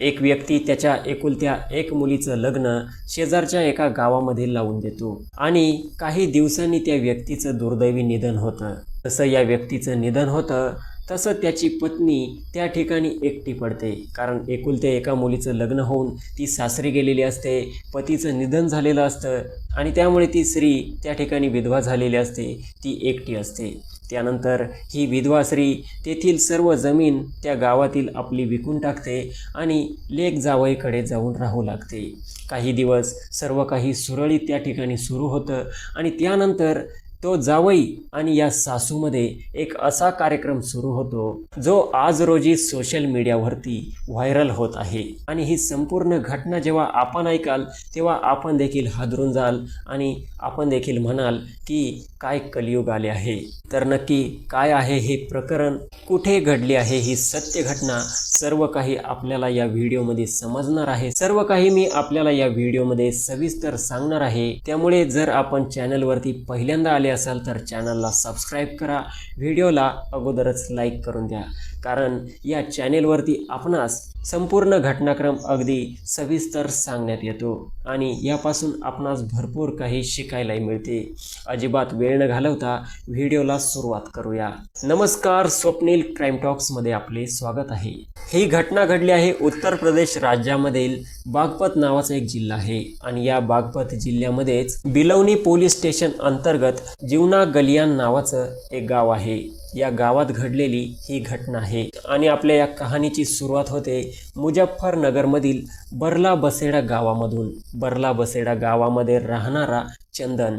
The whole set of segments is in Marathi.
एक व्यक्ती त्याच्या एकुलत्या एक मुलीचं लग्न शेजारच्या एका गावामध्ये लावून देतो. आणि काही दिवसांनी त्या व्यक्तीचं दुर्दैवी निधन होतं. तसं या व्यक्तीचं निधन होतं तसं त्याची पत्नी त्या ठिकाणी एकटी पडते. कारण एकुलत्या एका मुलीचं लग्न होऊन ती सासरी गेलेली असते पतीचं निधन झालेलं असतं आणि त्यामुळे ती स्त्री त्या ठिकाणी विधवा झालेली असते ती एकटी असते. त्यानंतर ही विधवा स्त्री तेथील सर्व जमीन त्या गावातील आपली विकून टाकते आणि लेक जावईकडे जाऊन राहू लागते. काही दिवस सर्व काही सुरळीत त्या ठिकाणी सुरू होतं आणि त्यानंतर तो जावई आणि या सासूमध्ये एक असा कार्यक्रम सुरू होतो जो आज रोजी सोशल मीडियावरती व्हायरल होत आहे. आणि ही संपूर्ण घटना जेव्हा आपण ऐकाल तेव्हा आपण देखील हादरून जाल आणि आपण देखील म्हणाल की काय कलियुग आले आहे. तर नक्की काय आहे हे प्रकरण कुठे घडले आहे ही सत्य घटना सर्व काही आपल्याला या व्हिडिओमध्ये समजणार आहे. सर्व काही मी आपल्याला या व्हिडिओमध्ये सविस्तर सांगणार आहे. त्यामुळे जर आपण चॅनलवरती पहिल्यांदा आले असाल तर चॅनलला सबस्क्राईब करा. व्हिडिओला अगोदरच लाईक करून द्या कारण या चॅनेलवरती आपणास संपूर्ण घटनाक्रम अगदी सविस्तर सांगण्यात येतो आणि यापासून आपणास भरपूर काही शिकायलाही मिळते. अजिबात वेळ न घालवता व्हिडिओला सुरुवात करूया. नमस्कार स्वप्नील क्राईम टॉक्समध्ये आपले स्वागत आहे. ही घटना घडली आहे उत्तर प्रदेश राज्यामधील बागपत नावाचा एक जिल्हा आहे आणि या बागपत जिल्ह्यामध्येच बिलवणी पोलीस स्टेशन अंतर्गत जीवना गलियान नावाचं एक गाव आहे. या गावात घडलेली ही घटना आहे. आणि आपल्या या कहाणीची सुरुवात होते मुजफ्फरनगरमधील बर्ला बसेडा गावामधून बर्ला बसेडा गावामध्ये राहणारा चंदन.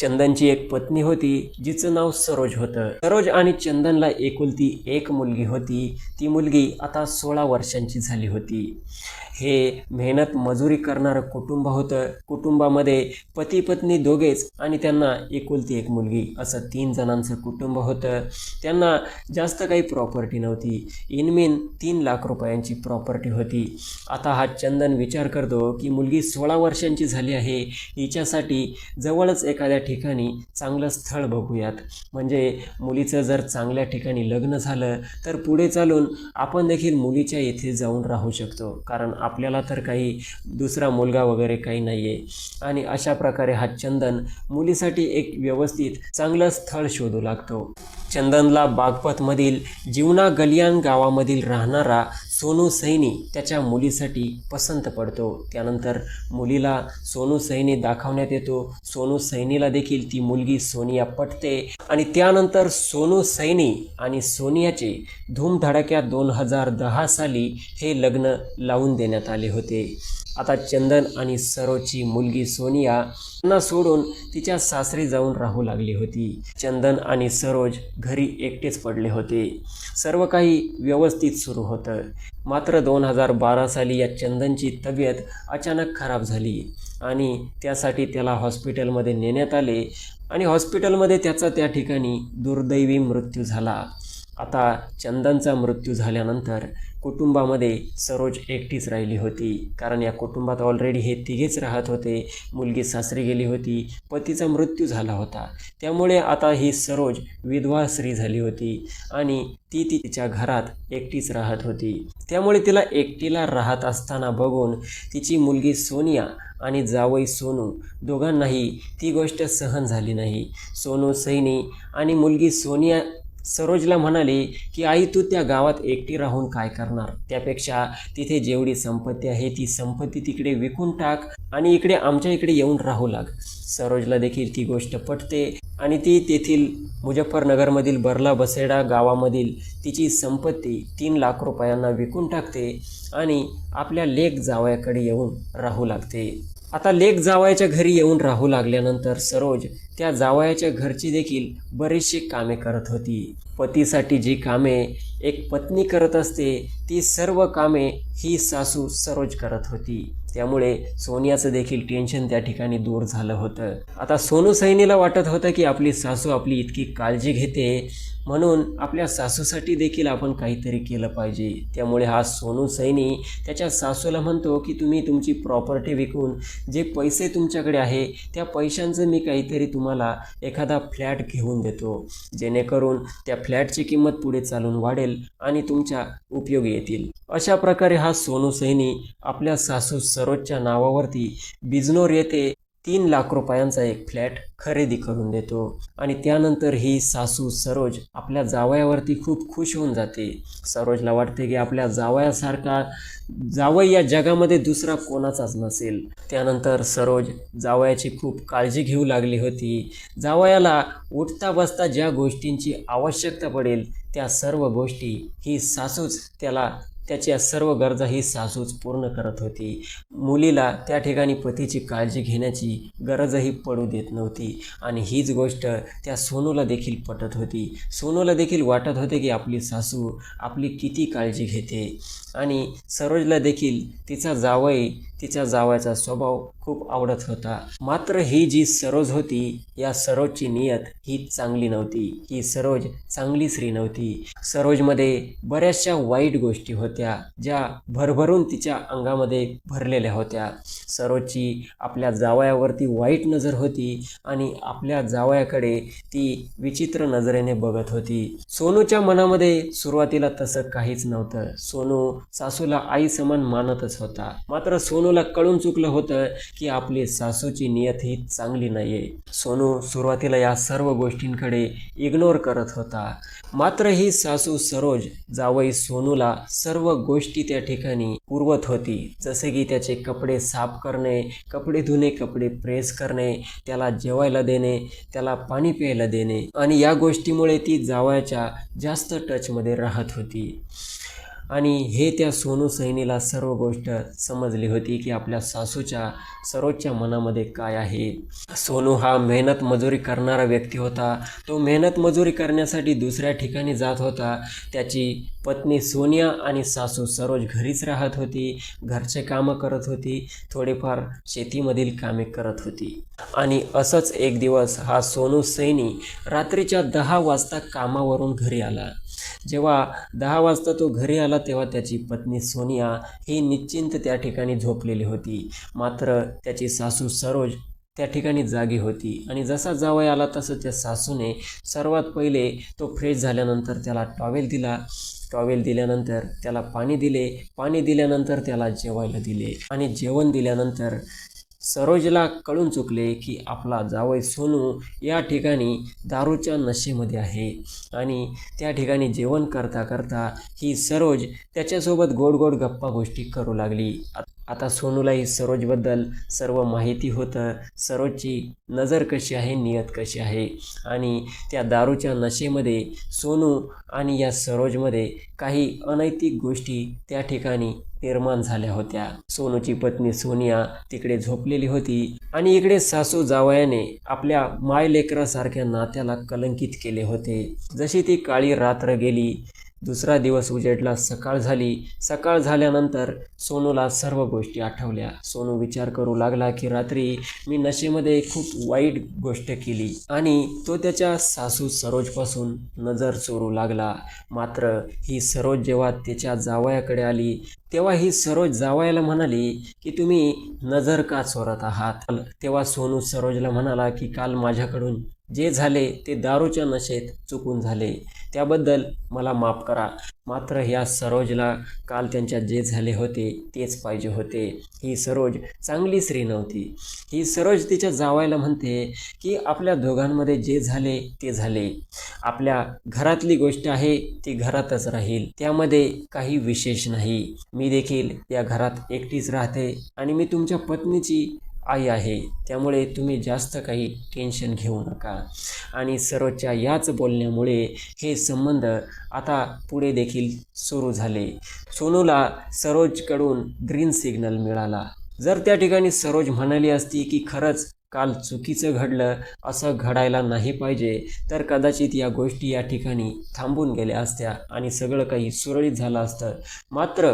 चंदनची एक पत्नी होती जिचं नाव सरोज होतं. सरोज आणि चंदनला एकुलती एक मुलगी होती. ती मुलगी आता सोळा वर्षांची झाली होती. हे मेहनत मजुरी करणारं कुटुंब होतं. कुटुंबामध्ये पती पत्नी दोघेच आणि त्यांना एकुलती एक मुलगी. असं तीन जणांचं कुटुंब होतं. त्यांना जास्त काही प्रॉपर्टी नव्हती. इनमिन तीन लाख रुपयांची प्रॉपर्टी होती. आता हा चंदन विचार करतो की मुलगी सोळा वर्षांची झाली आहे. हिच्यासाठी जवळच एखाद्या ठिकाणी चांगलं स्थळ बघूयात. म्हणजे मुलीचं जर चांगल्या ठिकाणी लग्न झालं तर पुढे चालून आपण देखील मुलीच्या येथे जाऊन राहू शकतो. कारण आपल्याला तर काही दुसरा मुलगा वगैरे काही नाही आहे आणि अशा प्रकारे हा चंदन मुलीसाठी एक व्यवस्थित चांगलं स्थळ शोधू लागतो. चंदनला बागपतमधील जीवना गलियान गावामधील राहणारा सोनू सैनी त्याच्या मुलीसाठी पसंत पडतो. त्यानंतर मुलीला सोनू सैनी दाखवण्यात येतो. सोनू सैनीला देखील ती मुलगी सोनिया पटते. आणि त्यानंतर सोनू सैनी आणि सोनियाचे धूमधडाक्या दोन हजार दहा साली हे लग्न लावून देण्यात आले होते. आता चंदन आणि सरोजची मुलगी सोनिया यांना सोडून तिच्या सासरी जाऊन राहू लागली होती. चंदन आणि सरोज घरी एकटेच पडले होते. सर्व काही व्यवस्थित सुरू होतं. मात्र दोन हजार बारा साली या चंदनची तब्येत अचानक खराब झाली आणि त्यासाठी त्याला हॉस्पिटलमध्ये नेण्यात आले आणि हॉस्पिटलमध्ये त्याचा त्या ठिकाणी दुर्दैवी मृत्यू झाला. आता चंदनचा मृत्यू झाल्यानंतर कुटुंबामध्ये सरोज एकटीच राहिली होती. कारण या कुटुंबात ऑलरेडी हे तिघेच राहत होते. मुलगी सासरी गेली होती. पतीचा मृत्यू झाला होता. त्यामुळे आता ही सरोज विधवा स्त्री झाली होती आणि ती ती तिच्या घरात एकटीच राहत होती. त्यामुळे तिला एकटीला राहत असताना बघून तिची मुलगी सोनिया आणि जावई सोनू दोघांनाही ती गोष्ट सहन झाली नाही. सोनू सैनी आणि मुलगी सोनिया सरोजला म्हणाली की आई तू त्या गावात एकटी राहून काय करणार? त्यापेक्षा तिथे जेवढी संपत्ती आहे ती संपत्ती तिकडे विकून टाक आणि इकडे आमच्या इकडे येऊन राहू लाग. सरोजला देखील ती गोष्ट पटते आणि ती तेथील मुजफ्फरनगरमधील बर्ला बसेडा गावामधील तिची संपत्ती तीन लाख रुपयांना विकून टाकते आणि आपल्या लेक जावयाकडे येऊन राहू लागते. आता लेक जावयाच्या घरी येऊन राहू लागल्यानंतर सरोज त्या जावयाच्या घरची देखील बरीचशी कामे करत होती. पतीसाठी जी कामे एक पत्नी करत असते ती सर्व कामे ही सासू सरोज करत होती. त्यामुळे सोनियाचं देखील टेन्शन त्या ठिकाणी दूर झालं होतं. आता सोनू सैनीला वाटत होतं की आपली सासू आपली इतकी काळजी घेते म्हणून आपल्या सासूसाठी देखील आपण काहीतरी केलं पाहिजे. त्यामुळे हा सोनू सैनी त्याच्या सासूला म्हणतो की तुम्ही तुमची प्रॉपर्टी विकून जे पैसे तुमच्याकडे आहे त्या पैशांचं मी काहीतरी तुम्हाला एखादा फ्लॅट घेऊन देतो. जेणेकरून त्या फ्लॅटची किंमत पुढे चालून वाढेल आणि तुमच्या उपयोगी येतील. अशा प्रकारे हा सोनू सैनी आपल्या सासू सरोजच्या नावावरती बिजनोर येथे तीन लाख रुपयांचा एक फ्लॅट खरेदी करून देतो. आणि त्यानंतर ही सासू सरोज आपल्या जावयावरती खूप खुश होऊन जाते. सरोजला वाटते की आपल्या जावयासारखा जावई या जगामध्ये दुसरा कोणाचाच नसेल. त्यानंतर सरोज जावयाची खूप काळजी घेऊ लागली होती. जावयाला उठता बसता ज्या गोष्टींची आवश्यकता पडेल त्या सर्व गोष्टी ही सासूच त्याला त्याच्या सर्व गरजा ही सासूच पूर्ण करत होती. मुलीला त्या ठिकाणी पतीची काळजी घेण्याची गरजही पडू देत नव्हती. आणि हीच गोष्ट त्या सोनूला देखील पटत होती. सोनूला देखील वाटत होते की आपली सासू आपली किती काळजी घेते. आणि सरोजला देखील तिचा जावई तिच्या जावयाचा स्वभाव खूप आवडत होता. मात्र ही जी सरोज होती या सरोजची नियत ही चांगली नव्हती. ही सरोज चांगली स्त्री नव्हती. सरोजमध्ये बऱ्याचशा वाईट गोष्टी होत्या ज्या भरभरून तिच्या अंगामध्ये भरलेल्या होत्या. सरोजची आपल्या जावयावरती वाईट नजर होती आणि आपल्या जावयाकडे ती विचित्र नजरेने बघत होती. सोनूच्या मनामध्ये सुरुवातीला तसं काहीच नव्हतं. सोनू सासूला आई समान मानतच होता. मात्र सोनू सोनूला कळून चुकलं होतं की आपली सासूची नियत ही चांगली नाहीये. सोनू सुरुवातीला या सर्व गोष्टींकडे इग्नोर करत होता. मात्र ही सासू सरोज जावई सोनूला सर्व गोष्टी त्या ठिकाणी पुरवत होती. जसे की त्याचे कपडे साफ करणे कपडे धुणे कपडे प्रेस करणे त्याला जेवायला देणे त्याला पाणी प्यायला देणे आणि या गोष्टीमुळे ती जावयाच्या जास्त टचमध्ये राहत होती. आणि हे त्या सोनू सैनीला सर्व गोष्ट समजली होती की आपल्या सासूच्या सरोजच्या मनामध्ये काय आहे. सोनू हा मेहनत मजुरी करणारा व्यक्ती होता. तो मेहनत मजुरी करण्यासाठी दुसऱ्या ठिकाणी जात होता. त्याची पत्नी सोनिया आणि सासू सरोज घरीच राहत होती. घरचे कामं करत होती. थोडेफार शेतीमधील कामे करत होती. आणि असंच एक दिवस हा सोनू सैनी रात्रीच्या दहा वाजता कामावरून घरी आला. जेव्हा दहा वाजता तो घरी आला तेव्हा त्याची पत्नी सोनिया ही निश्चिंत त्या ठिकाणी झोपलेली होती. मात्र त्याची सासू सरोज त्या ठिकाणी जागी होती आणि जसा जावई आला तसं त्या सासूने सर्वात पहिले तो फ्रेश झाल्यानंतर त्याला टॉवेल दिला. टॉवेल दिल्यानंतर त्याला पाणी दिले. पाणी दिल्यानंतर त्याला जेवायला दिले आणि जेवण दिल्यानंतर सरोजला कळून चुकले की आपला जावई सोनू या ठिकाणी दारूच्या नशेमध्ये आहे. आणि त्या ठिकाणी जेवण करता करता ही सरोज त्याच्यासोबत गोड गोड गप्पा गोष्टी करू लागली. आता सोनूलाही सरोजबद्दल सर्व माहिती होतं. सरोजची नजर कशी आहे नियत कशी आहे? आणि त्या दारूच्या नशेमध्ये सोनू आणि या सरोजमध्ये काही अनैतिक गोष्टी त्या ठिकाणी निर्माण झाल्या होत्या. सोनूची पत्नी सोनिया तिकडे झोपलेली होती आणि इकडे सासू जावयाने आपल्या माय लेकरासारख्या नात्याला कलंकित केले होते. जशी ती काळी रात्र गेली दुसरा दिवस उजेडला सकाळ झाली. सकाळ झाल्यानंतर सोनूला सर्व गोष्टी आठवल्या. सोनू विचार करू लागला की रात्री मी नशेमध्ये खूप वाईट गोष्ट केली. आणि तो त्याच्या सासू सरोजपासून नजर चोरू लागला. मात्र ही सरोज जेव्हा त्याच्या जावयाकडे आली तेव्हा ही सरोज जावयाला म्हणाली की तुम्ही नजर का चोरत आहात? तेव्हा सोनू सरोजला म्हणाला की काल माझ्याकडून जे झाले ते दारूच्या नशेत चुकून झाले. त्याबद्दल मला माफ करा. मात्र ह्या सरोजला काल त्यांच्या जे झाले होते तेच पाहिजे होते. ही सरोज चांगली स्त्री नव्हती. ही सरोज तिच्या जावायला म्हणते की आपल्या दोघांमध्ये जे झाले ते झाले. आपल्या घरातली गोष्ट आहे ती घरातच राहील. त्यामध्ये काही विशेष नाही. मी देखील या घरात एकटीच राहते आणि मी तुमच्या पत्नीची आई आहे त्यामुळे तुम्ही जास्त काही टेन्शन घेऊ नका. आणि सरोजच्या याच बोलण्यामुळे हे संबंध आता पुढे देखील सुरू झाले. सोनूला सरोजकडून ग्रीन सिग्नल मिळाला. जर त्या ठिकाणी सरोज म्हणाली असती की खरंच काल चुकीचं घडलं असं घडायला नाही पाहिजे तर कदाचित या गोष्टी या ठिकाणी थांबून गेल्या असत्या आणि सगळं काही सुरळीत झालं असतं. मात्र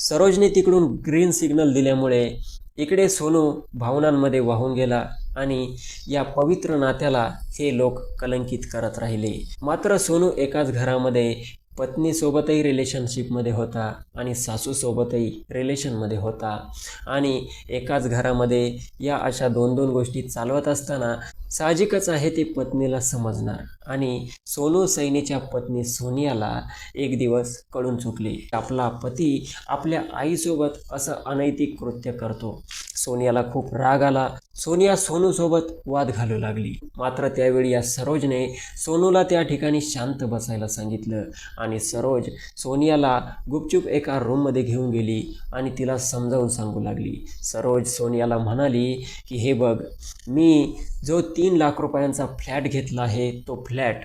सरोजने तिकडून ग्रीन सिग्नल दिल्यामुळे इकडे सोनू भावनांमध्ये वाहून गेला आणि या पवित्र नात्याला हे लोक कलंकित करत राहिले. मात्र सोनू एकाच घरामध्ये पत्नीसोबतही रिलेशनशिपमध्ये होता आणि सासूसोबतही रिलेशनमध्ये होता. आणि एकाच घरामध्ये या अशा दोन दोन गोष्टी चालवत असताना साहजिकच आहे ते पत्नीला समजणार. आणि सोनू सैनीच्या पत्नी सोनियाला एक दिवस कळून चुकले. आपला पती आपल्या आईसोबत असं अनैतिक कृत्य करतो. सोनियाला खूप राग आला. सोनिया सोनूसोबत वाद घालू लागली. मात्र त्यावेळी या सरोजने सोनूला त्या ठिकाणी शांत बसायला सांगितलं आणि सरोज सोनियाला गुपचूप एका रूममध्ये घेऊन गेली आणि तिला समजावून सांगू लागली. सरोज सोनियाला म्हणाली की हे बघ मी जो तीन लाख रुपयांचा फ्लॅट घेतला आहे. तो फ्लॅट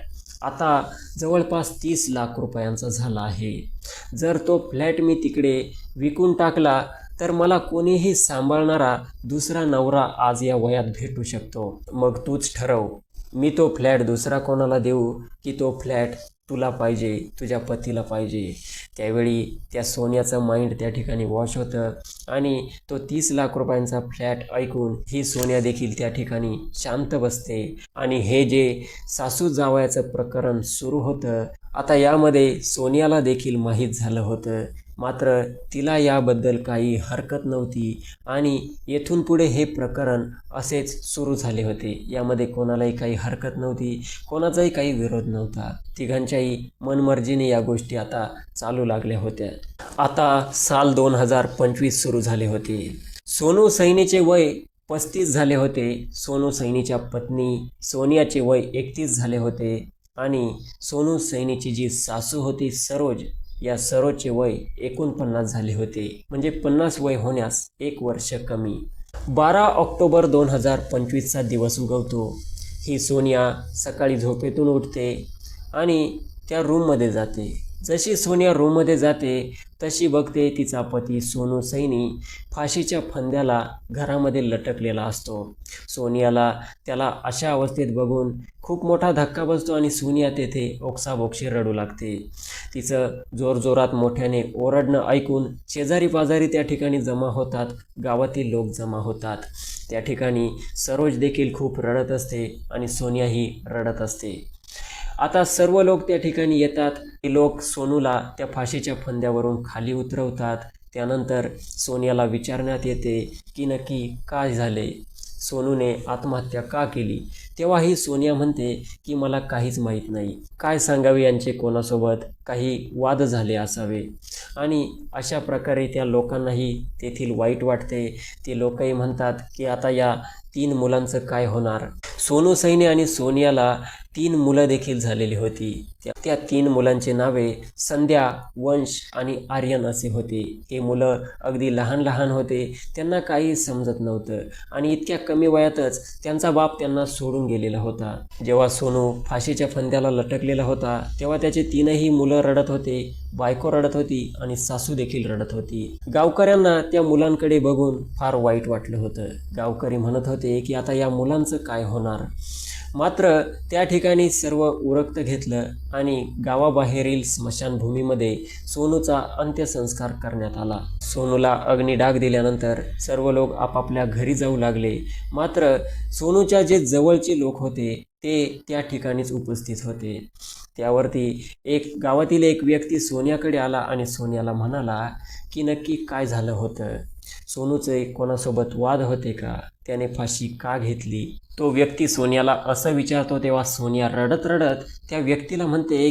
आता जवळपास तीस लाख रुपयांचा झाला आहे. जर तो फ्लॅट मी तिकडे विकून टाकला तर मला कोणीही सांभाळणारा दुसरा नवरा आज या वयात भेटू शकतो. मग तूच ठरव. मी तो फ्लॅट दुसरा कोणाला देऊ की तो फ्लॅट तुला पाहिजे तुझ्या पतीला पाहिजे. त्यावेळी त्या सोन्याचं माइंड त्या ठिकाणी वॉश होतं. आणि तो तीस लाख रुपयांचा फ्लॅट ऐकून ही सोन्या देखील त्या ठिकाणी शांत बसते. आणि हे जे सासू जावयाचं प्रकरण सुरू होतं आता यामध्ये सोनियाला देखील माहीत झालं होतं. मात्र तिला याबद्दल काही हरकत नव्हती आणि येथून पुढे हे प्रकरण असेच सुरू झाले होते. यामध्ये कोणालाही काही हरकत नव्हती कोणाचाही काही विरोध नव्हता. तिघांच्याही मनमर्जीने या गोष्टी आता चालू लागल्या होत्या. आता साल दोन हजार पंचवीस सुरू झाले होते. सोनू सैनीचे वय पस्तीस झाले होते. सोनू सैनीच्या पत्नी सोनियाचे वय एकतीस झाले होते आणि सोनू सैनीची जी सासू होती सरोज या सरोचे वय एकोणपन्नास झाले होते. म्हणजे पन्नास वय होण्यास एक वर्ष कमी. बारा ऑक्टोबर दोन हजार पंचवीसचा दिवस उगवतो. ही सोनिया सकाळी झोपेतून उठते आणि त्या रूममध्ये जाते. जशी सोनिया रूममध्ये जाते तशी बघते तिचा पती सोनू सैनी. फाशीच्या फंद्याला घरामध्ये लटकलेला असतो. सोनियाला त्याला अशा अवस्थेत बघून खूप मोठा धक्का बसतो आणि सोनिया तेथे ओक्साबोक्षी रडू लागते. तिचं जोरजोरात मोठ्याने ओरडणं ऐकून शेजारी पाजारी त्या ठिकाणी जमा होतात गावातील लोक जमा होतात. त्या ठिकाणी सरोज देखील खूप रडत असते आणि सोनियाही रडत असते. आता सर्व लोक त्या ठिकाणी येतात. ते लोक सोनूला त्या फाशीच्या फंद्यावरून खाली उतरवतात. त्यानंतर सोन्याला विचारण्यात येते की नक्की काय झाले? सोनूने आत्महत्या का केली? तेव्हाही सोनिया म्हणते की मला काहीच माहीत नाही. काय सांगावे यांचे कोणासोबत? काही वाद झाले असावे. आणि अशा प्रकारे त्या लोकांनाही तेथील वाईट वाटते. ते लोकही म्हणतात की आता या तीन मुलांचं काय होणार? सोनू सैनी आणि सोनियाला तीन मुलं देखील झालेली होती. त्या त्या तीन मुलांचे नावे संध्या वंश आणि आर्यन असे होते. हे मुलं अगदी लहान लहान होते. त्यांना काही समजत नव्हतं आणि इतक्या कमी वयातच त्यांचा बाप त्यांना सोडून गेलेला होता. जेव्हा सोनू फाशीच्या फंद्याला लटकलेला होता तेव्हा त्याचे तीनही मुलं रडत होते बायको रडत होती आणि सासू देखील रडत होती. गावकऱ्यांना त्या मुलांकडे बघून फार वाईट वाटलं होतं. गावकरी म्हणत होते की आता या मुलांचं काय होणार? मात्र त्या ठिकाणी सर्व उरक्त घेतलं आणि गावाबाहेरील स्मशानभूमीमध्ये सोनूचा अंत्यसंस्कार करण्यात आला. सोनूला अग्निडाग दिल्यानंतर सर्व लोक आपापल्या घरी जाऊ लागले. मात्र सोनूच्या जे जवळचे लोक होते ते त्या ठिकाणीच उपस्थित होते. त्यावरती एक गावातील एक व्यक्ती सोन्याकडे आला आणि सोन्याला म्हणाला की नक्की काय झालं होतं? सोनूचे कोणासोबत वाद होते का? त्याने फाशी का घेतली? तो व्यक्ती सोन्याला असं विचारतो तेव्हा सोनिया रडत रडत त्या व्यक्तीला म्हणते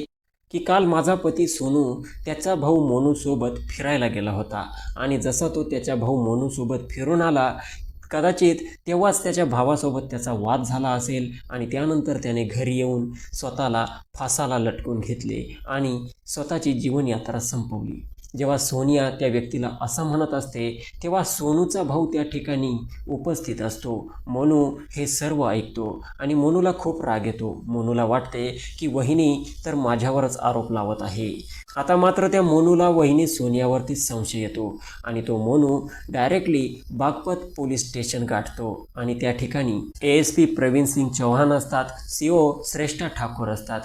की काल माझा पती सोनू त्याचा भाऊ मोनूसोबत फिरायला गेला होता आणि जसा तो त्याच्या भाऊ मोनूसोबत फिरून आला कदाचित तेव्हाच त्याच्या भावासोबत त्याचा वाद झाला असेल आणि त्यानंतर त्याने घरी येऊन स्वतःला फासाला लटकून घेतले आणि स्वतःची जीवनयात्रा संपवली. जेव्हा सोनिया त्या व्यक्तीला असं म्हणत असते तेव्हा सोनूचा भाऊ त्या ठिकाणी उपस्थित असतो. मोनू हे सर्व ऐकतो आणि मोनूला खूप राग येतो. मोनूला वाटते की वहिनी तर माझ्यावरच आरोप लावत आहे. आता मात्र त्या मोनूला वहिनी सोनियावरती संशय येतो आणि तो Monu directly Baghpat police station गाठतो आणि त्या ठिकाणी A S P Praveen Singh Chauhan असतात सी ओ श्रेष्ठा ठाकूर असतात.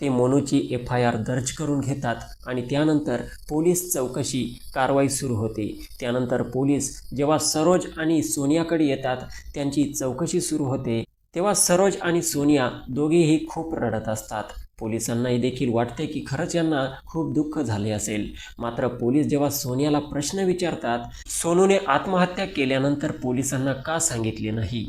ते मोनूची एफ आय आर दर्ज करून घेतात आणि त्यानंतर पोलीस चौकशी कारवाई सुरू होते. त्यानंतर पोलीस जेव्हा सरोज आणि सोनियाकडे येतात त्यांची चौकशी सुरू होते. तेव्हा सरोज आणि सोनिया दोघेही खूप रडत असतात. पोलिसांनाही देखील वाटते की खरंच यांना खूप दुःख झाले असेल. मात्र पोलीस जेव्हा सोनियाला प्रश्न विचारतात सोनूने आत्महत्या केल्यानंतर पोलिसांना का सांगितले नाही?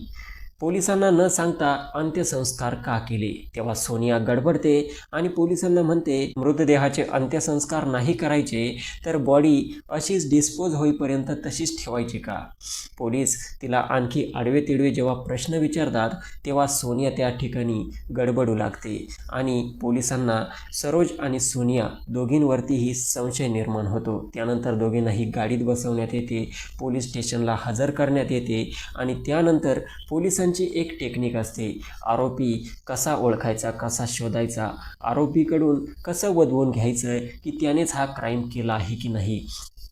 पोलिसांना न सांगता अंत्यसंस्कार का केले? तेव्हा सोनिया गडबडते आणि पोलिसांना म्हणते मृतदेहाचे अंत्यसंस्कार नाही करायचे तर बॉडी अशीच डिस्पोज होईपर्यंत तशीच ठेवायची का? पोलीस तिला आणखी आडवे तिडवे जेव्हा प्रश्न विचारतात तेव्हा सोनिया त्या ठिकाणी गडबडू लागते आणि पोलिसांना सरोज आणि सोनिया दोघींवरतीही संशय निर्माण होतो. त्यानंतर दोघींनाही गाडीत बसवण्यात येते पोलीस स्टेशनला हजर करण्यात येते आणि त्यानंतर पोलिसांची एक टेक्निक असते. आरोपी कसा ओळखायचा कसा शोधायचा आरोपीकडून कसं वधवून घ्यायचं की त्यानेच हा क्राईम केला आहे की नाही?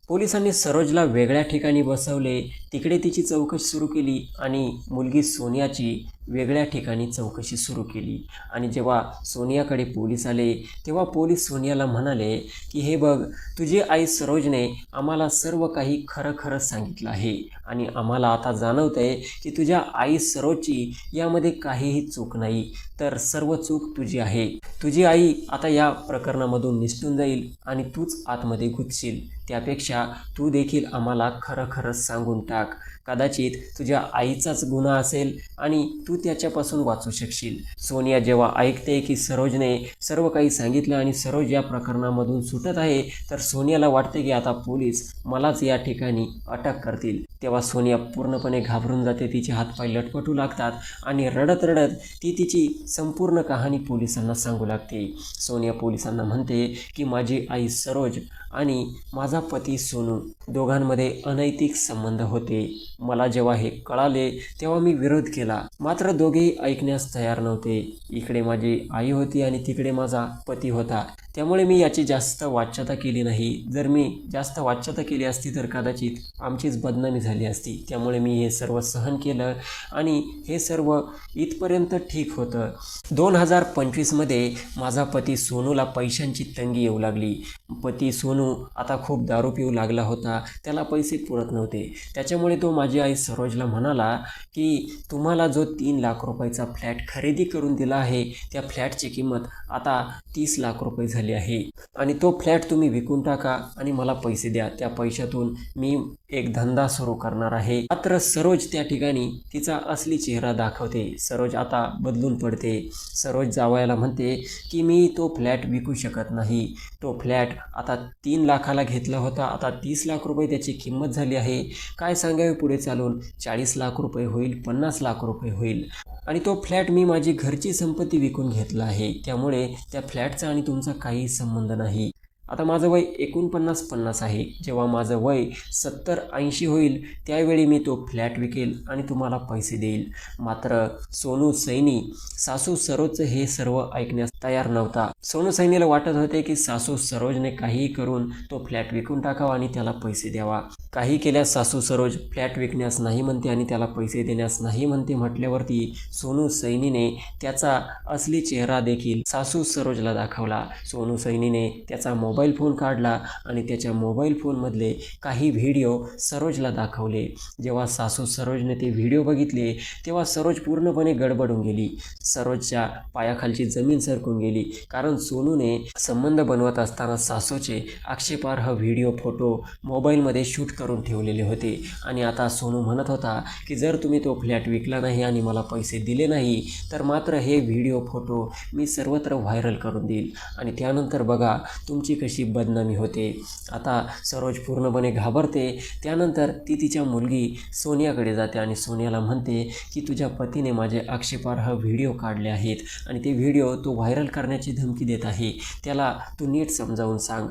पोलिसांनी सरोजला वेगळ्या ठिकाणी बसवले. तिकडे तिची चौकशी सुरू केली आणि मुलगी सोनियाची वेगळ्या ठिकाणी चौकशी सुरू केली. आणि जेव्हा सोनियाकडे पोलीस आले तेव्हा पोलीस सोनियाला म्हणाले की हे बघ तुझी आई सरोजने आम्हाला सर्व काही खरं खरं सांगितलं आहे. आणि आम्हाला आता जाणवत आहे की तुझ्या आई सरोजची यामध्ये काहीही चूक नाही तर सर्व चूक तुझी आहे. तुझी आई आता या प्रकरणामधून निसटून जाईल आणि तूच आतमध्ये घुसशील. त्यापेक्षा तू देखील आम्हाला खरं खरं सांगून टाक. कदाचित तुझ्या आईचाच गुन्हा असेल आणि तू त्याच्यापासून वाचू शकशील. सोनिया जेव्हा ऐकते की सरोजने सर्व काही सांगितलं आणि सरोज या प्रकरणामधून सुटत आहे तर सोनियाला वाटते की आता पोलीस मलाच या ठिकाणी अटक करतील. तेव्हा सोनिया पूर्णपणे घाबरून जाते तिचे हातपाय लटपटू लागतात आणि रडत रडत ती तिची संपूर्ण कहाणी पोलिसांना सांगू लागते. सोनिया पोलिसांना म्हणते की माझी आई सरोज आणि माझा पती सोनू दोघांमध्ये अनैतिक संबंध होते. मला जेव्हा हे कळाले तेव्हा मी विरोध केला. मात्र दोघेही ऐकण्यास तयार नव्हते. इकडे माझी आई होती आणि तिकडे माझा पती होता. त्यामुळे मी याची जास्त वाच्यता केली नाही. जर मी जास्त वाच्यता केली असती तर कदाचित आमचीच बदनामी झाली असती. त्यामुळे मी हे सर्व सहन केलं आणि हे सर्व इथपर्यंत ठीक होतं. दोन हजार पंचवीसमध्ये माझा पती सोनूला पैशांची तंगी येऊ लागली. पती सोनू आता खूप दारू पिऊ लागला होता त्याला पैसे पुरत नव्हते. त्याच्यामुळे तो माझी आई सरोजला म्हणाला की तुम्हाला जो तीन लाख रुपयाचा फ्लॅट खरेदी करून दिला आहे त्या फ्लॅटची किंमत आता तीस लाख रुपये झाली आहे. आणि तो फ्लॅट तुम्ही विकून टाका आणि मला पैसे द्या. त्या पैशातून मी एक धंदा सुरू करणार आहे. मात्र सरोज त्या ठिकाणी तिचा असली चेहरा दाखवते. सरोज आता बदलून पडते. सरोज जावयाला म्हणते की मी तो फ्लॅट विकू शकत नाही. तो फ्लॅट आता तीन लाखाला घेतला होता. आता तीस लाख रुपये त्याची किंमत झाली आहे. काय सांगावे पुढे चालून? चाळीस लाख रुपये होईल पन्नास लाख रुपये होईल. आणि तो फ्लॅट मी माझी घरची संपत्ती विकून घेतला आहे. त्यामुळे त्या फ्लॅटचा आणि तुमचा काही संबंध नाही. आता माझं वय एकोणपन्नास पन्नास आहे. जेव्हा माझं वय सत्तर ऐंशी होईल त्यावेळी मी तो फ्लॅट विकेल आणि तुम्हाला पैसे देईल. मात्र सोनू सैनी सासू सरोज हे सर्व ऐकण्यास तयार नव्हता. सोनू सैनीला वाटत होते की सासू सरोजने काहीही करून तो फ्लॅट विकून टाकावा आणि त्याला पैसे द्यावा. काही केल्यास सासू सरोज फ्लॅट विकण्यास नाही म्हणते आणि त्याला पैसे देण्यास नाही म्हणते म्हटल्यावरती सोनू सैनीने त्याचा असली चेहरा देखील सासू सरोजला दाखवला. सोनू सैनीने त्याचा मोबाईल मोबाईल फोन काढला आणि त्याच्या मोबाईल फोनमधले काही व्हिडिओ सरोजला दाखवले. जेव्हा सासू सरोजने ते व्हिडिओ बघितले तेव्हा सरोज पूर्णपणे गडबडून गेली. सरोजच्या पायाखालची जमीन सरकून गेली. कारण सोनूने संबंध बनवत असताना सासूचे आक्षेपार्ह व्हिडिओ फोटो मोबाईलमध्ये शूट करून ठेवलेले होते. आणि आता सोनू म्हणत होता की जर तुम्ही तो फ्लॅट विकला नाही आणि मला पैसे दिले नाही तर मात्र हे व्हिडिओ फोटो मी सर्वत्र व्हायरल करून देईल. आणि त्यानंतर बघा तुमची कशी बदनामी होते. आता सरोज पूर्णपणे घाबरते. त्यानंतर ती तिच्या मुलगी सोनियाकडे जाते आणि सोनियाला म्हणते की तुझ्या पतीने माझे आक्षेपार्ह व्हिडिओ काढले आहेत आणि ते व्हिडिओ तो व्हायरल करण्याची धमकी देत आहे. त्याला तू नीट समजावून सांग.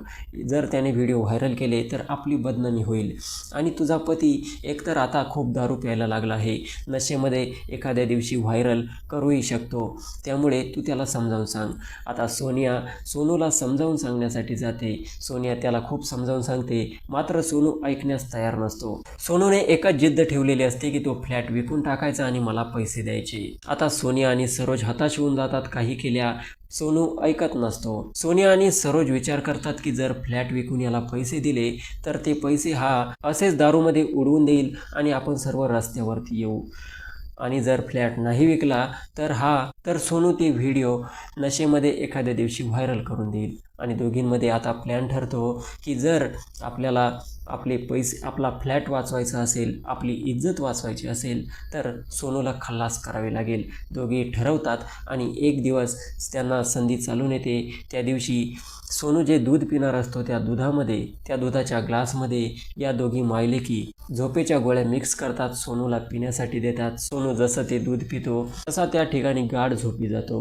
जर त्याने व्हिडिओ व्हायरल केले तर आपली बदनामी होईल. आणि तुझा पती एकतर आता खूप दारू प्यायला लागला आहे. नशेमध्ये एखाद्या दिवशी व्हायरल करूही शकतो. त्यामुळे तू त्याला समजावून सांग. आता सोनिया सोनूला समजावून सांगण्यासाठी जाते. सोनिया त्याला खूप समजावून सांगते मात्र सोनू ऐकण्यास तयार नसतो. सोनूने एकच जिद्द ठेवलेली असते की तो फ्लॅट विकून टाकायचा आणि मला पैसे द्यायचे. आता सोनिया आणि सरोज हताश होऊन जातात काही केल्या सोनू ऐकत नसतो. सोनिया आणि सरोज विचार करतात की जर फ्लॅट विकून याला पैसे दिले तर ते पैसे हा असेच दारूमध्ये उडवून देईल आणि आपण सर्व रस्त्यावरती येऊ. आणि जर फ्लॅट नाही विकला तर हा तर सोनू ते व्हिडिओ नशेमध्ये एखाद्या दिवशी व्हायरल करून देईल. आणि दोघींमध्ये आता प्लॅन ठरतो की जर आपल्याला आपले पैसे आपला फ्लॅट वाचवायचा असेल आपली इज्जत वाचवायची असेल तर सोनूला खल्लास करावे लागेल. दोघे ठरवतात आणि एक दिवस त्यांना संधी चालून येते. त्या दिवशी सोनू जे दूध पिणार असतो त्या दुधामध्ये त्या दुधाच्या ग्लासमध्ये या दोघी मायलेकी झोपेच्या गोळ्या मिक्स करतात सोनूला पिण्यासाठी देतात. सोनू जसं ते दूध पितो तसा त्या ठिकाणी गाढ झोपी जातो.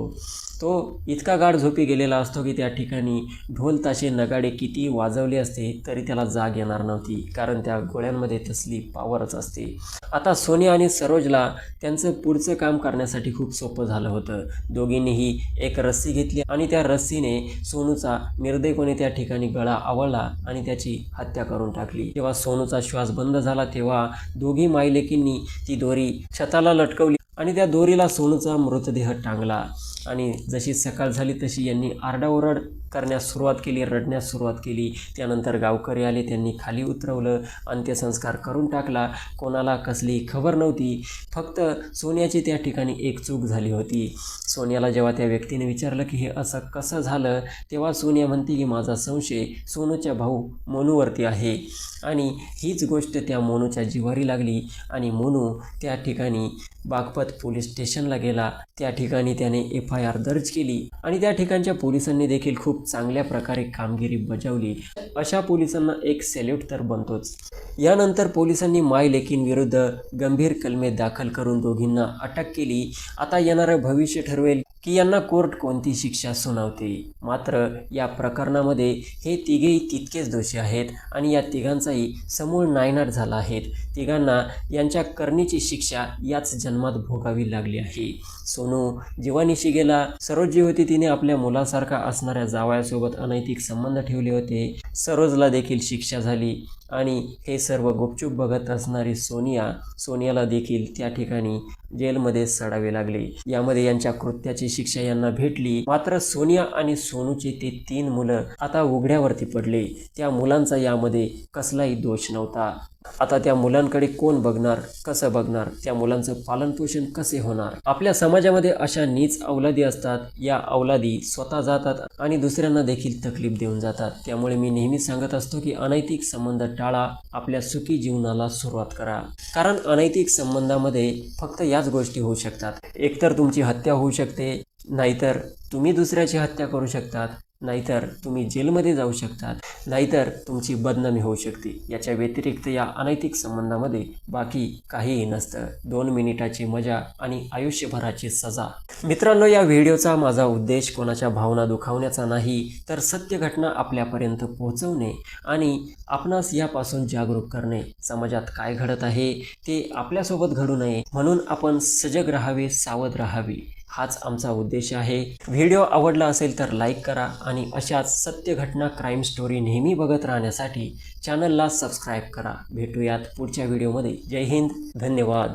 तो इतका गाढ झोपी गेलेला असतो की त्या ठिकाणी ढोल ताशे नगाडे किती वाजवले असते तरी त्याला जाग येणार नव्हती कारण त्या गोळ्यांमध्ये तसली पावरच असते. आता सोनिया आणि सरोजला त्यांचं पुढचं काम करण्यासाठी खूप सोपं झालं होतं. दोघींनीही एक रस्सी घेतली आणि त्या रस्सीने सोनूचा निर्दयपणे त्या ठिकाणी गळा आवळला आणि त्याची हत्या करून टाकली. तेव्हा सोनूचा श्वास बंद झाला तेव्हा दोघी माईलेकींनी ती दोरी छताला लटकवली आणि त्या दोरीला सोनूचा मृतदेह टांगला. आणि जशी सकाळ झाली तशी यांनी आरडाओरड करण्यास सुरुवात केली रडण्यास सुरुवात केली. त्यानंतर गावकरी आले त्यांनी खाली उतरवलं अंत्यसंस्कार करून टाकला. कोणाला कसली खबर नव्हती. फक्त सोन्याची त्या ठिकाणी एक चूक झाली होती. सोन्याला जेव्हा त्या व्यक्तीने विचारलं की हे असं कसं झालं तेव्हा सोनिया म्हणते की माझा संशय सोनूच्या भाऊ मोनूवरती आहे. आणि हीच गोष्ट त्या मोनूच्या जिवारी लागली आणि मोनू त्या ठिकाणी बागपत पोलीस स्टेशनला गेला. त्या ठिकाणी त्याने एफ आय आर दर्ज केली आणि त्या ठिकाणच्या पोलिसांनी देखील खूप चांगल्या प्रकारे कामगिरी बजावली. अशा पोलिसांना एक सॅल्यूट तर बनतोच. यानंतर पोलिसांनी माय लेकींविरुद्ध गंभीर कलमे दाखल करून दोघींना अटक केली. आता येणारं भविष्य ठरवेल की यांना कोर्ट कोणती शिक्षा सुनावते. मात्र या प्रकरणामध्ये हे तिघेही तितकेच दोषी आहेत आणि या तिघांचाही समूळ नायनाट झाला आहे. तिघांना यांच्या करणीची शिक्षा याच जन्मात भोगावी लागली आहे. सोनू जीवानिशी गेला सरोज जी होती तिने आपल्या मुलासारखा असणाऱ्या जावयासोबत अनैतिक संबंध ठेवले होते. सरोजला देखील शिक्षा झाली आणि हे सर्व गुपचूप बघत असणारी सोनिया सोनियाला देखील त्या ठिकाणी जेलमध्ये सडावे लागले. यामध्ये यांच्या कृत्याची शिक्षा यांना भेटली. मात्र सोनिया आणि सोनूचे ते तीन मुलं आता उघड्यावरती पडले. त्या मुलांचा यामध्ये कसलाही दोष नव्हता. आता त्या मुलांकडे कोण बघणार कसं बघणार त्या मुलांचं पालनपोषण कसे होणार? आपल्या समाजामध्ये अशा नीच अवलादी असतात या अवलादी स्वतः जातात आणि दुसऱ्यांना देखील तकलीफ देऊन जातात. त्यामुळे मी नेहमी सांगत असतो की अनैतिक संबंध टाळा आपल्या सुखी जीवनाला सुरुवात करा. कारण अनैतिक संबंधामध्ये फक्त याच गोष्टी होऊ शकतात. एकतर तुमची हत्या होऊ शकते नाहीतर तुम्ही दुसऱ्याची हत्या करू शकतात. नाहीतर तुम्ही जेलमध्ये जाऊ शकतात. नाहीतर तुमची बदनामी होऊ शकते. याच्या व्यतिरिक्त या अनैतिक संबंधामध्ये बाकी काहीही नसतं. दोन मिनिटाची मजा आणि आयुष्यभराची सजा. मित्रांनो या व्हिडिओचा माझा उद्देश कोणाच्या भावना दुखावण्याचा नाही तर सत्य घटना आपल्यापर्यंत पोहोचवणे आणि आपणास यापासून जागरूक करणे. समाजात काय घडत आहे ते आपल्यासोबत घडू नये म्हणून आपण सजग राहावे सावध राहावे. हाच आमचा उद्देश आहे. व्हिडिओ आवडला असेल तर लाईक करा आणि अशाच सत्य घटना क्राईम स्टोरी नेहमी बघत राहण्यासाठी चॅनलला सबस्क्राईब करा. भेटूयात पुढच्या व्हिडिओमध्ये जय हिंद. धन्यवाद.